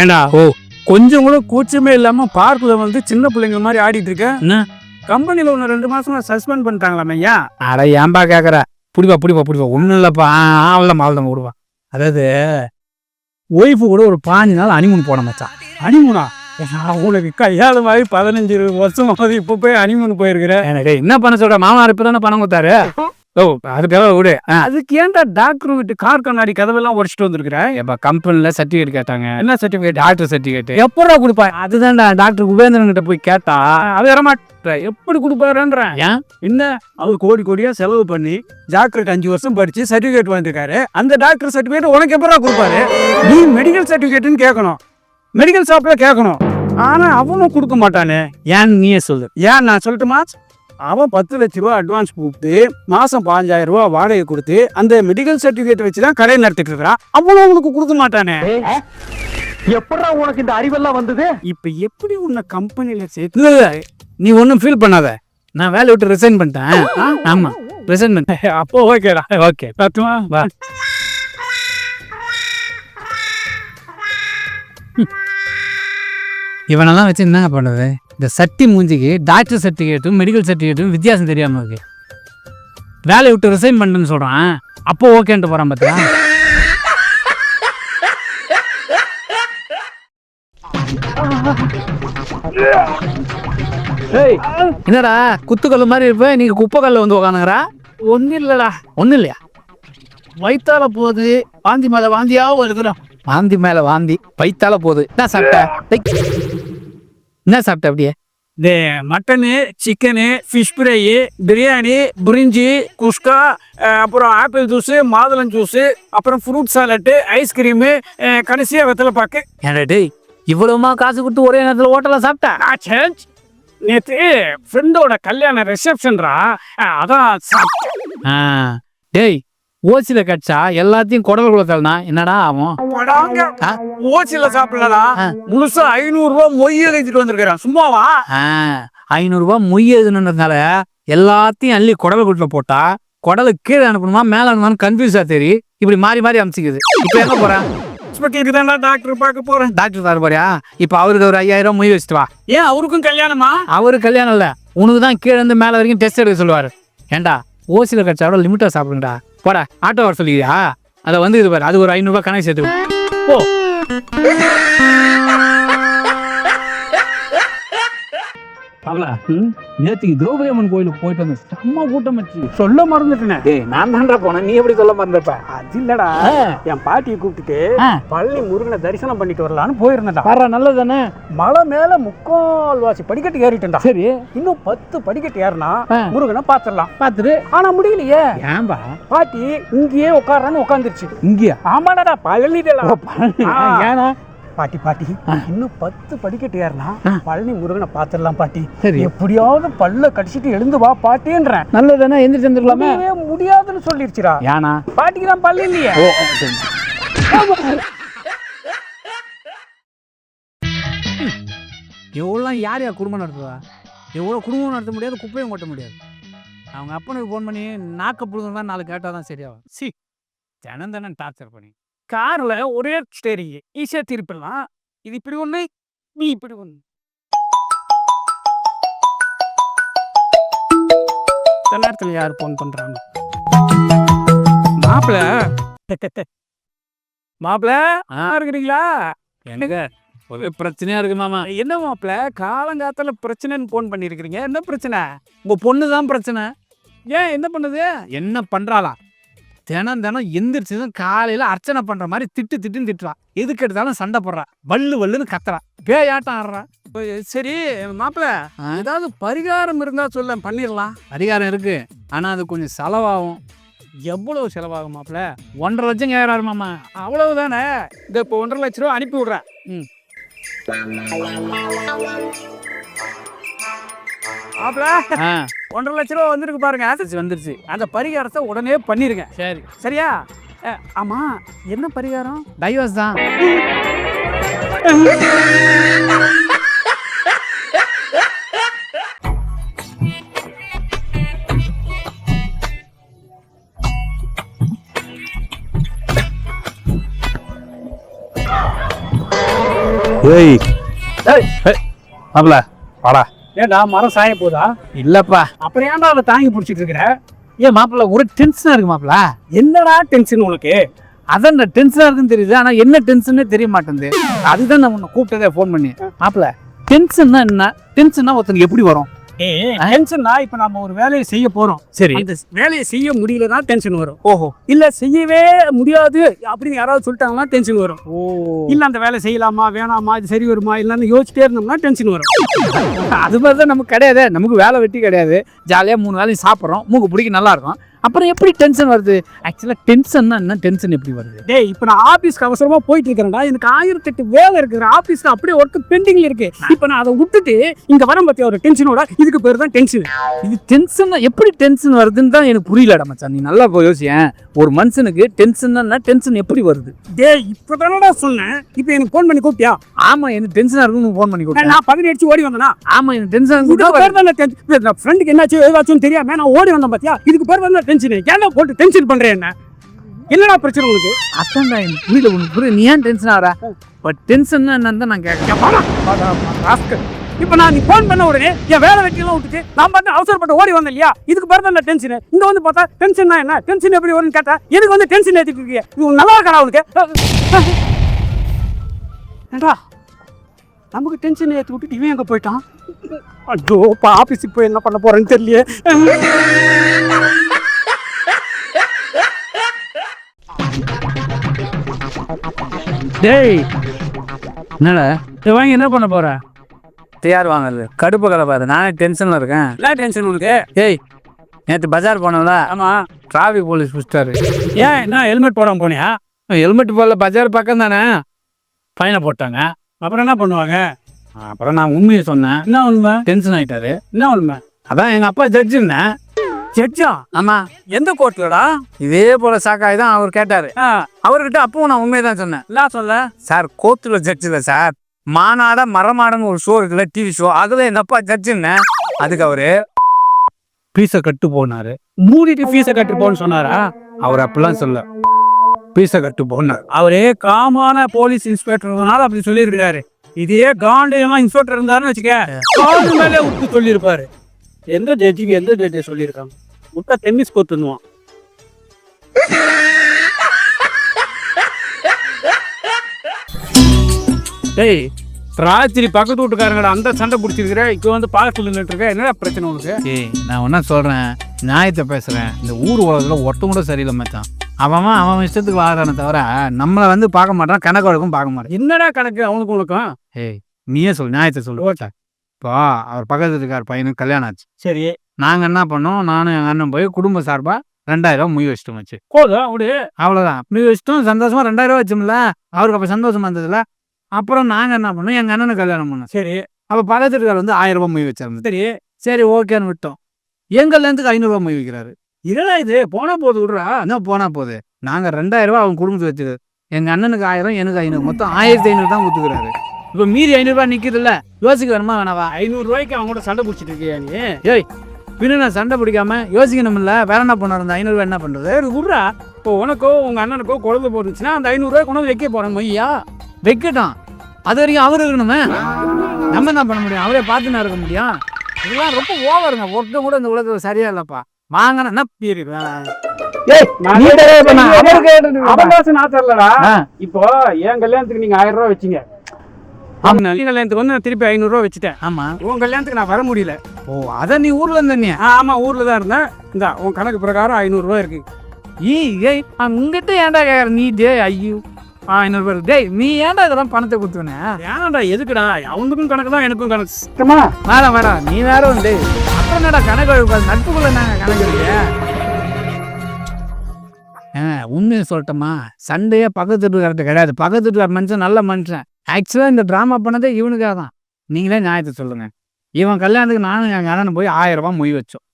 ஏண்டா? ஓ. கொஞ்சம் கூட கூச்சமே இல்லாம பார்க்ல வந்து சின்ன பிள்ளைங்க மாதிரி ஆடிட்டு இருக்க. என்ன? கம்பெனில ஒன்று ரெண்டு மாசமா சஸ்பெண்ட் பண்ணிட்டாங்களாம் ஐயா? அட ஏன்பா கேக்குற? புடிப்பா புடிப்பா புடிப்பா. ஒன்றும் இல்லைப்பா. ஆவலம் ஆவலம் விடுவா அதாவது ஒய்ஃபு கூட ஒரு பாஞ்சு நாள் அனிமூன் போன மச்சான். அனிமுனா உனக்கு கையாள மாதிரி பதினஞ்சு வருஷம் இப்போ போய் அனிமுன் போயிருக்கிற? எனக்கு என்ன பண்ண சொல்ற? மாமனார் இப்போ தானே பணம் கொடுத்தாரு. ஓ அதுக்காக விடு. அதுக்கு ஏன்டா டாக்டர் விட்டு கார் கண்ணாடி கதவெல்லாம் உடச்சிட்டு வந்திருக்கிற? எப்ப கம்பெனியில் சர்டிஃபிகேட் கேட்டாங்க. என்ன சர்டிஃபிகேட் டாக்டர் சர்டிஃபிகேட் எப்படா கொடுப்பா? அதுதான்டா டாக்டர் உபேந்திரன் கிட்ட போய் கேட்டா. அது வரமாட்ட எப்படி கொடுப்பாருன்றேன் ஏன்? என்ன? அவர் கோடி கோடியா செலவு பண்ணி டாக்டருக்கு அஞ்சு வருஷம் படிச்சு சர்டிஃபிகேட் வாங்கிருக்காரு அந்த டாக்டர் சர்டிஃபிகேட் உனக்கு எப்படா கொடுப்பாரு? நீ மெடிக்கல் சர்டிஃபிகேட்னு கேட்கணும். மெடிக்கல் ஷாப்ல கேட்கணும். ஆனா அவனும் கொடுக்க மாட்டானே. ஏன் நீயே சொல்லு. ஏன் நான் சொல்லட்டுமா? அவன் பத்து லட்ச ரூபா அட்வான்ஸ் கொடுத்து மாசம் பாஞ்சாயிரம் ரூபா வாடகை கொடுத்து அந்த மெடிக்கல் சர்டிஃபிகேட் வச்சு தான் கடை நடத்திட்டு இருக்கிறான். அவனும் உனக்கு கொடுக்க மாட்டானே. எப்படா உனக்கு இந்த அறிவெல்லாம் வந்தது? இப்ப எப்படி உன்னை கம்பெனில சேர்த்து நீ ஒன்றும் ஃபீல் பண்ணாத. நான் வேலையை விட்டு ரிசைன் பண்ணிட்டேன். ஆமா ரிசைன் பண்ணிட்டேன் அப்போ ஓகேடா ஓகே பத்துமா வா. இவனெல்லாம் வச்சு என்னங்க பண்ணுறது இந்த சட்டி மூஞ்சிக்கு டாக்டர் சர்டிஃபிகேட்டும் மெடிக்கல் சர்டிஃபிகேட்டும் வித்தியாசம் தெரியாம இருக்கு. வேலையை விட்டு ரிசைன் பண்ணுன்னு சொல்கிறான் அப்போ ஓகேன்ட்டு போகிறான் பார்த்தியா என்னடா குத்துக்கல்லு மாதிரி இருப்ப? நீங்க குப்பை கல்ல வந்து உக்காந்துங்கிறா ஒன்னும் இல்லடா. ஒன்றும் இல்லையா? வயித்தால போகுது. வாந்தி மேல வாந்தியாவும் இருக்கிறோம் வாந்தி மேல வாந்தி பைத்தால போகுது. என்ன டேய். என்ன சாப்பிட்ட அப்படியே? இந்த mutton chicken fish fry biryani brinji அஹ், அப்புறம் ஆப்பிள் ஜூஸு மாதுளம் ஜூஸு அப்புறம் ஃப்ரூட் சாலட்டு ஐஸ்கிரீமு கடைசியாக வெத்தலை பாக்கு. ஏன்டா டேய் இவ்வளவுமா காசு கொடுத்து ஒரே நேரத்தில் ஹோட்டலில் சாப்பிட்டா? சேஞ்ச். நேற்று ஃப்ரெண்டோட கல்யாண ரிசப்ஷன்ரா அதான் சாப்பிட்டேன். டேய் ஓசில கட்சா எல்லாத்தையும் குடல் குளத்தல்னா என்னடா ஆகும்? ஓசில சாப்பிடலடா. முழுசா ஐநூறுரூவா மொய் எழுதிட்டு வந்திருக்கிறேன். சும்மாவா? ஆ. ஐநூறுரூவா மொய் எழுதுனதுனால எல்லாத்தையும் அள்ளி குடல் குட்டில் போட்டா குடலு கீழே அனுப்பணுமா மேலே அனுப்பணுமான்னு கன்ஃபியூஸாக தெரி இப்படி மாறி மாறி அமுச்சிக்குது. இப்போ எங்க போறேன் டாக்டர் பார்க்க போறேன். டாக்டர் தர போறியா இப்போ அவருக்கு ஒரு ஐயாயிரம் மொய் வச்சுட்டு வா. ஏன் அவருக்கும் கல்யாணமா? அவரு கல்யாணம் இல்லை. உனக்கு தான் கீழே இருந்து மேலே வரைக்கும் டெஸ்ட் எடுக்க சொல்லுவார். ஏன்டா ஓசியில் கட்சாவோட லிமிட்டாக சாப்பிடுங்கடா. போடா ஆட்டோ வர சொல்லியா அதை வந்து இது பாரு அது ஒரு ஐநூறுரூவா கணக்கு சேர்த்து ஓ போ. அவளா நேற்றுக்கு திரௌபதி அம்மன் கோயிலுக்கு போயிட்டு வந்து செம்ம கூட்டம் வச்சு சொல்ல மறந்துட்டேனே. டேய் நான் தான்டா போனேன். நீ எப்படி சொல்ல மறந்துருப்ப அது இல்லடா. என் பாட்டியை கூப்பிட்டுட்டு. பழனி முருகனை தரிசனம் பண்ணிட்டு வரலான்னு போயிருந்தேன்டா. வர நல்லது தானே மலை மேல முக்கால் வாசி படிக்கட்டு ஏறிட்டேன்டா. சரி. இன்னும் பத்து படிக்கட்டு ஏறினா. முருகனை பாத்துடலாம். பார்த்துட்டு ஆனா முடியலையே. ஏன்பா? பாட்டி இங்கேயே உட்காரான்னு உட்காந்துருச்சு இங்கேயா? ஆமாடா பழனிடலாம். ஏன்னா பாட்டி பாட்டி இன்னும் பத்து படிக்கட்டு ஏறினா. பழனி முருகனை பாத்துடலாம் பாட்டி. சரி. எப்படியாவது பல்ல கடிச்சிட்டு எழுந்து வா பாட்டின்றேன். நல்லது தானே எந்திரிச்சு வந்துருக்கலாமே? முடியாதுன்னு சொல்லிருச்சுடா. ஏனா பாட்டிக்கு தான் பல்லு இல்லையே. எவ்வளோ யார் யார் குடும்பம் நடத்துவா? எவ்வளோ குடும்பம் நடத்த முடியாது குப்பையும் கொட்ட முடியாது. அவங்க அப்பனுக்கு ஃபோன் பண்ணி நாக்க புடுங்க தான் நாலு கேட்டால் தான் சரியாகும். சி தினம் தினம் டார்ச்சர் பண்ணி. கார்ல ஒரே ஸ்டேரிங் ஈஸியா திருப்பிடலாம். இது இப்படி ஒண்ணு நீ இப்படி ஒண்ணு. இந்த நேரத்துல யார் போன் பண்றாங்க? மாப்பிள. மாப்பிள ஆ. இருக்கிறீங்களா? எங்க? ஒரு பிரச்சனையா இருக்கு மாமா. என்ன மாப்பிள காலங்காத்தால பிரச்சனைன்னு போன் பண்ணிருக்கிறீங்க. என்ன பிரச்சனை? உங்க பொண்ணு தான் பிரச்சனை. ஏன் என்ன பண்ணுது? என்ன பண்றாளா? தினம் தினம் எந்திரிச்சு தான் காலையில அர்ச்சனை பண்ற மாதிரி திட்டு திட்டுன்னு திட்டுறா எதுக்கு எடுத்தாலும் சண்டை போடுறா. வள்ளு வள்ளுன்னு கத்துறா. பேயாட்டம் ஆடுறா. சரி மாப்பிள ஆ? ஏதாவது பரிகாரம் இருந்தா சொல்ல பண்ணிடலாம். அதிகாரம் இருக்கு. ஆனா அது கொஞ்சம் செலவாகும். எவ்வளவு செலவாகும் மாப்பிள? ஒன்றரை லட்சம் கேட்கறாரு மாமா. அவ்வளவுதானே? இந்த இப்போ ஒன்றரை லட்ச ரூபா அனுப்பி விடுறேன். ம். ஒன்றரை லட்ச ரூபா வந்திருக்கு பாருங்க. வந்துருச்சு வந்துருச்சு. அந்த பரிகாரத்தை உடனே பண்ணிருங்க. சரி. சரியா? ஆமா என்ன பரிகாரம்? டைவர்ஸ் தான். ஏய். மாப்பிள வாடா. ஏடா மரம் சாய போதா? இல்லப்பா. அப்புறம் ஏன்டா அதை தாங்கி பிடிச்சிட்டு இருக்கிற ஏன் மாப்பிள்ள ஒரு டென்ஷனா இருக்கு மாப்பிள்ள. என்னடா டென்ஷன் உனக்கு? அதான் இந்த டென்ஷனா இருக்குன்னு தெரியுது ஆனா என்ன டென்ஷனே தெரிய மாட்டேங்குது. அதுதான் நான் உன்னை கூப்பிட்டதே ஃபோன் பண்ணி. மாப்பிள்ள டென்ஷன்னா என்ன? டென்ஷன்னா ஒருத்தனுக்கு எப்படி வரும்? டென்ஷன்னா இப்ப நம்ம ஒரு வேலையை செய்ய போறோம். சரி. அந்த வேலையை செய்ய முடியலன்னா டென்ஷன் வரும். ஓஹோ. இல்ல செய்யவே முடியாது அப்படின்னு யாராவது சொல்லிட்டாங்கன்னா டென்ஷன் வரும். ஓ. இல்ல அந்த வேலை செய்யலாமா வேணாமா இது சரி வருமா இல்லன்னு யோசிச்சிட்டே இருந்தோம்னா டென்ஷன் வரும். அது மாதிரி தான் நமக்கு கிடையாது. நமக்கு வேலை வெட்டி கிடையாது. ஜாலியாக மூணு வேலையும் சாப்பிட்றோம். மூக்கு பிடிக்க நல்லா இருக்கும். அப்புறம் எப்படி டென்ஷன் வருது? ஆக்சுவலாக டென்ஷன்னா என்ன? டென்ஷன் எப்படி வருது? டேய் இப்போ நான் ஆபீஸ்க்கு அவசரமா போயிட்டு இருக்கிறேன்டா. எனக்கு ஆயிரத்தெட்டு வேலை இருக்குது. ஆபீஸ்ல அப்படியே ஒர்க் பெண்டிங்ல இருக்கு. இப்போ நான் அதை விட்டுட்டு இங்க வரேன் பத்தியா? ஒரு டென்ஷனோட இதுக்கு பேர் தான் டென்ஷன் இது டென்ஷன் எப்படி டென்ஷன் வருதுன்னு தான் எனக்கு புரியலடா மச்சான். நீ நல்லா போய் யோசியேன். ஒரு மனுஷனுக்கு டென்ஷன்னா டென்ஷன் எப்படி வருது டேய் இப்போ தானடா சொன்னேன் இப்போ எனக்கு ஃபோன் பண்ணி கூப்பிட்டியா ஆமா எனக்கு டென்ஷனாக இருக்குன்னு ஃபோன் பண்ணி கொடுத்தேன் நான் பதவி அடிச்சு ஓடி வந்தேனா ஆமா எனக்கு டென்ஷன் பேர் தான் டென்ஷன் ஃப்ரெண்டுக்கு என்னாச்சு ஏதாச்சும் தெரியாம நான் ஓடி வந்தேன் பாத்தியா இதுக்கு பேர் தான் டென்ஷன் ஏன்டா போட்டு டென்ஷன் பண்றேன் என்ன என்னடா பிரச்சனை உங்களுக்கு அதான்டா எனக்கு புரியல உனக்கு புரியல நீ ஏன் டென்ஷன் ஆகிற பட் டென்ஷன்னா என்னன்னு தான் நான் கேட்குறேன் இப்போ நான் நீ ஃபோன் பண்ண உடனே என் வேலை வெட்டிலாம் விட்டுட்டு நான் பார்த்து அவசரப்பட்டு ஓடி வந்தேன் இல்லையா? இதுக்கு பேர் தான் டென்ஷன் இங்கே வந்து பார்த்தா டென்ஷன்னா என்ன? டென்ஷன் எப்படி வரும்னு கேட்டா எதுக்கு வந்து டென்ஷன் ஏற்றிட்டு இருக்கீங்க? நல்லா இருக்கா உனக்கு. ஏண்டா நமக்கு டென்ஷன் ஏற்றி விட்டுட்டு இவன் எங்க போயிட்டான்? ஐயோ இப்போ ஆஃபீஸுக்கு போய் என்ன பண்ண போறேன்னு தெரியலையே. டேய் என்னடா? வாங்கி என்ன பண்ண போற? தயார் வாங்குறது. கடுப்பு கலப்பாரு நானே டென்ஷன்ல இருக்கேன். என்ன டென்ஷன் உனக்கு? ஏய் நேற்று பஜார் போனோம்ல. ஆமா. டிராஃபிக் போலீஸ் பிடிச்சிட்டாரு. ஏன் என்ன ஹெல்மெட் போடாம போனியா? ஹெல்மெட் போடல. பஜார் பக்கம் தானே. ஃபைனை போட்டாங்க. அப்புறம் என்ன பண்ணுவாங்க? அப்புறம் நான் உண்மையை சொன்னேன். என்ன உண்மை? டென்ஷன் ஆயிட்டாரு. என்ன உண்மை? அதான் எங்க அப்பா ஜட்ஜ் இருந்தேன் ஜட்ஜா ஆமா. எந்த கோர்ட்லடா இதே போல சாக்காய் தான் அவர் கேட்டாரு. அவர்கிட்ட அப்பவும் நான் உண்மையை தான் சொன்னேன். என்ன சொல்ல? சார் கோர்ட்டுல ஜட்ஜ் இல்லை சார். மாநாட மரமாடன்னு ஒரு ஷோ இருக்குல்ல டிவி ஷோ அதுல என்னப்பா ஜட்ஜுன்னு அதுக்கு அவரு பீஸை கட்டு போனாரு. மூடிட்டு ஃபீஸை கட்டு போன்னு சொன்னாரா? அவர் அப்படிலாம் சொல்ல பீஸை கட்டு போனார். அவரே காமான போலீஸ் இன்ஸ்பெக்டர்னால அப்படி சொல்லியிருக்காரு இதே காண்டியமா இன்ஸ்பெக்டர் இருந்தாருன்னு வச்சுக்க உட்டு மேலே விட்டு சொல்லியிருப்பாரு. எந்த ஜட்ஜிக்கு எந்த ஜட்ஜை சொல்லியிருக்காங்க? முட்டை டென்னிஸ் கோத்துனுவான் டேய் ராத்திரி பக்கத்து வீட்டுக்காரங்கடா அந்த சண்டை பிடிச்சிருக்கிற இப்போ வந்து பார்க்கல நின்றுட்டு இருக்க என்னடா பிரச்சனை உனக்கு? ஏய் நான் என்ன சொல்றேன் நியாயத்தை பேசுறேன். இந்த ஊர் உலகத்துல ஒருத்தன் கூட சரியில்லை மச்சான். அவன் அவன் இஷ்டத்துக்கு வாழறானே தவிர நம்மளை வந்து பார்க்க மாட்டான் கணக்கு வழக்கும் பார்க்க மாட்டான். என்னடா கணக்கு அவனுக்கு உனக்கும்? ஏய் நீயே சொல்லு நியாயத்தை சொல்லு. இப்போ அவர் பக்கத்து இருக்கார் பையனுக்கு கல்யாணம் ஆச்சு. சரி. நாங்கள் என்ன பண்ணோம் நானும் எங்கள் அண்ணன் போய் குடும்ப சார்பாக ரெண்டாயிரம் ரூபா முய் வச்சிட்டோம் வச்சு போதும் விடு அவ்வளோதான் முய் வச்சிட்டோம் சந்தோஷமா ரெண்டாயிரம் ரூபா வச்சோம்ல அவருக்கு அப்போ சந்தோஷமா இருந்ததுல? அப்புறம் நாங்கள் என்ன பண்ணோம்? எங்கள் அண்ணனுக்கு கல்யாணம் பண்ணோம். சரி. அப்போ பக்கத்து இருக்கார் வந்து ஆயிரம் ரூபாய் முய் வச்சிருந்தது. சரி. சரி ஓகேன்னு விட்டோம். எங்கள்லேருந்து ஐநூறுரூவா முய் வைக்கிறாரு. என்னடா இது? போனா போது விடுறா. என்ன போனா போகுது நாங்கள் ரெண்டாயிரம் ரூபா அவங்க குடும்பத்துக்கு வச்சது எங்கள் அண்ணனுக்கு ஆயிரம் எனக்கு ஐநூறு. மொத்தம் ஆயிரத்தி ஐநூறு தான் கொடுத்துக்கிறாரு. இப்போ மீதி ஐநூறுரூவா நிற்கிதுல்ல யோசிக்க வேணுமா வேணாவா? ஐநூறு ரூபாய்க்கு அவங்க கூட சண்டை பிடிச்சிட்டு இருக்கியா நீ? ஏய் பின்ன நான் சண்டை பிடிக்காம யோசிக்கணும்ல வேற என்ன பண்ண இருந்த? ஐநூறுரூவா என்ன பண்ணுறது விட்றா. இப்போ உனக்கோ உங்க அண்ணனுக்கோ குழந்தை போட்டுச்சுன்னா அந்த ஐநூறுரூவாய் கொண்டு வைக்க போறேன் மொய்யா. வைக்கட்டும். அது வரைக்கும் அவர் இருக்கணுமே. நம்ம என்ன பண்ண முடியும்? அவரே பார்த்துனா இருக்க முடியும். இதெல்லாம் ரொம்ப ஓவருங்க ஒருத்தன் கூட இந்த உலகத்தில் சரியா இல்லைப்பா. வாங்கினா ஆ. இப்போ என் கல்யாணத்துக்கு நீங்க ஆயிரம் ரூபாய் வச்சீங்க. நீ கல்யாணத்துக்கு வந்து நான் திருப்பி ஐநூறு ரூபாய் வச்சுட்டேன். ஆமா. உன் கல்யாணத்துக்கு நான் வர முடியல. ஓ அதான் நீ ஊர்ல இருந்த நீ ஆமா ஊர்ல தான் இருந்தேன். இந்த உன் கணக்கு பிரகாரம் ஐநூறு ரூபாய் இருக்கு. ஈ ஏய் உங்ககிட்ட ஏன்டா கேட்குற நீ டே ஐயோ. ஐநூறு பேர். டேய் நீ ஏன்டா இதெல்லாம் பணத்தை கொடுத்துனே ஏன்டா எதுக்குடா? அவனுக்கும் கணக்கு தான் எனக்கும் கணக்கு. வேணாம் வேணாம் நீ வேற வந்து அப்புறம் என்னடா கணக்கு வழக்கு நட்புக்குள்ள நாங்கள் கணக்கு ஏங்க உண்மையை சொல்லட்டோமா சண்டையே பக்கத்து வீட்டுக்காரர்கிட்ட கிடையாது. பக்கத்து வீட்டுக்கார மனுஷன் நல்ல மனுஷன். ஆக்சுவலாக இந்த ட்ராமா பண்ணதே இவனுக்காக தான். நீங்களே நியாயத்தை சொல்லுங்க. இவன் கல்யாணத்துக்கு நானும் எங்கள் அண்ணன் போய் ஆயிரம் ரூபாய் மொய் வச்சோம்.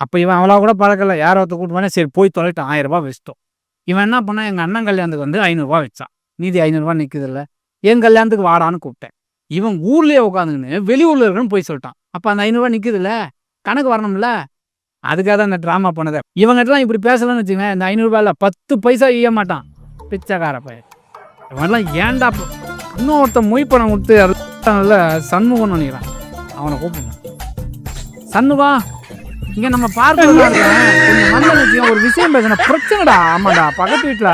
அப்போ இவன் அவ்வளோ கூட பழக்கல. யாரோ ஒருத்த கூட்டு சரி போய் தொலைட்டு ஆயிரம் ரூபாய் வச்சிட்டோம். இவன் என்ன பண்ணான்? எங்கள் அண்ணன் கல்யாணத்துக்கு வந்து ஐநூறுரூவா வச்சான். மீதி ஐநூறுரூவா நிற்குதுல்ல என் கல்யாணத்துக்கு வாடான்னு கூப்பிட்டேன். இவன் ஊர்லேயே உட்காந்துக்கின்னு வெளியூரில் இருக்குன்னு போய் சொல்லிட்டான். அப்போ அந்த ஐநூறுரூவா நிக்குதுல்ல? கணக்கு வரணும்ல? அதுக்காக தான் இந்த ட்ராமா பண்ணதை இவங்ககிட்டலாம் இப்படி பேசலன்னு வச்சுக்கோங்க இந்த ஐநூறுரூபாயில் பத்து பைசா ஈய மாட்டான். பிச்சைக்கார பையன். இவன்லாம் ஏன்டா ப- இன்னும் ஒருத்தன் மொய் பணம் கொடுத்து நல்ல சண்முகம்னு நினைக்கிறான். அவனை கூப்பிடுங்க. சண்முகம் இங்க நம்ம பார்க்க கொஞ்சம் நல்ல விஷயம் ஒரு விஷயம் பேசணும் பிரச்சனைடா. ஆமாடா பக்கத்து வீட்டுல